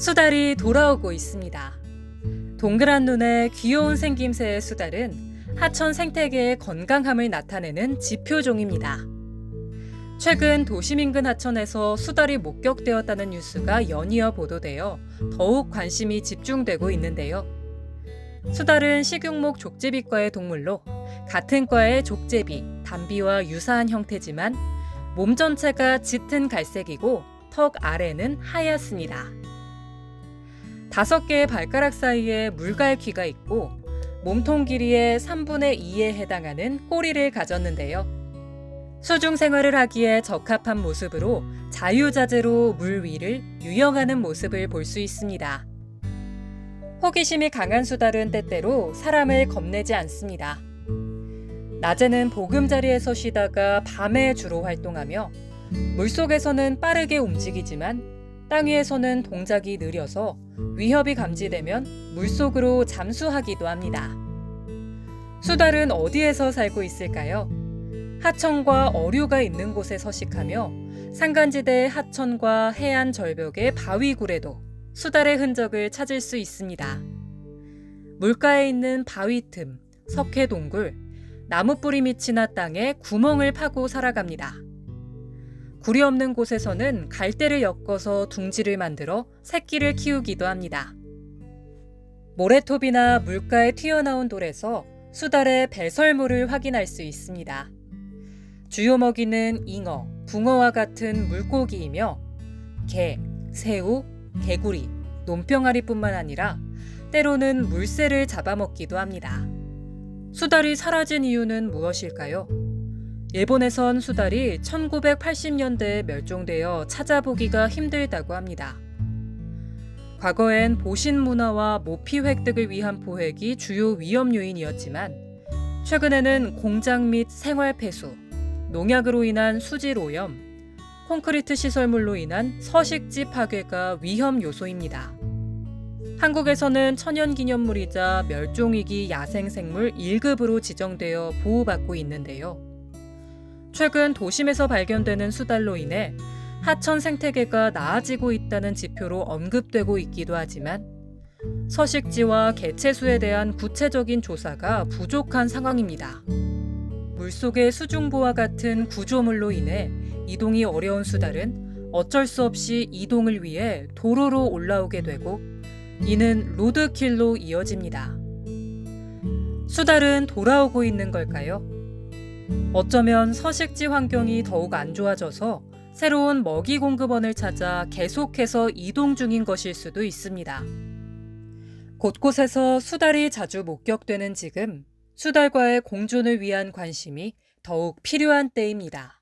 수달이 돌아오고 있습니다. 동그란 눈에 귀여운 생김새의 수달은 하천 생태계의 건강함을 나타내는 지표종입니다. 최근 도심 인근 하천에서 수달이 목격되었다는 뉴스가 연이어 보도되어 더욱 관심이 집중되고 있는데요. 수달은 식용목 족제비과의 동물로 같은 과의 족제비, 담비와 유사한 형태지만 몸 전체가 짙은 갈색이고 턱 아래는 하얗습니다. 다섯 개의 발가락 사이에 물갈 귀가 있고 몸통 길이의 3분의 2에 해당하는 꼬리를 가졌는데요. 수중 생활을 하기에 적합한 모습으로 자유자재로 물 위를 유영하는 모습을 볼 수 있습니다. 호기심이 강한 수달은 때때로 사람을 겁내지 않습니다. 낮에는 보금자리에서 쉬다가 밤에 주로 활동하며 물속에서는 빠르게 움직이지만 땅 위에서는 동작이 느려서 위협이 감지되면 물속으로 잠수하기도 합니다. 수달은 어디에서 살고 있을까요? 하천과 어류가 있는 곳에 서식하며 산간지대의 하천과 해안 절벽의 바위굴에도 수달의 흔적을 찾을 수 있습니다. 물가에 있는 바위 틈, 석회 동굴, 나무 뿌리 밑이나 땅에 구멍을 파고 살아갑니다. 굴이 없는 곳에서는 갈대를 엮어서 둥지를 만들어 새끼를 키우기도 합니다. 모래톱이나 물가에 튀어나온 돌에서 수달의 배설물을 확인할 수 있습니다. 주요 먹이는 잉어, 붕어와 같은 물고기이며 게, 새우, 개구리, 논병아리뿐만 아니라 때로는 물새를 잡아먹기도 합니다. 수달이 사라진 이유는 무엇일까요? 일본에선 수달이 1980년대에 멸종되어 찾아보기가 힘들다고 합니다. 과거엔 보신 문화와 모피 획득을 위한 포획이 주요 위험 요인이었지만 최근에는 공장 및 생활 폐수, 농약으로 인한 수질 오염, 콘크리트 시설물로 인한 서식지 파괴가 위험 요소입니다. 한국에서는 천연기념물이자 멸종위기 야생생물 1급으로 지정되어 보호받고 있는데요. 최근 도심에서 발견되는 수달로 인해 하천 생태계가 나아지고 있다는 지표로 언급되고 있기도 하지만 서식지와 개체수에 대한 구체적인 조사가 부족한 상황입니다. 물속의 수중보와 같은 구조물로 인해 이동이 어려운 수달은 어쩔 수 없이 이동을 위해 도로로 올라오게 되고 이는 로드킬로 이어집니다. 수달은 돌아오고 있는 걸까요? 어쩌면 서식지 환경이 더욱 안 좋아져서 새로운 먹이 공급원을 찾아 계속해서 이동 중인 것일 수도 있습니다. 곳곳에서 수달이 자주 목격되는 지금 수달과의 공존을 위한 관심이 더욱 필요한 때입니다.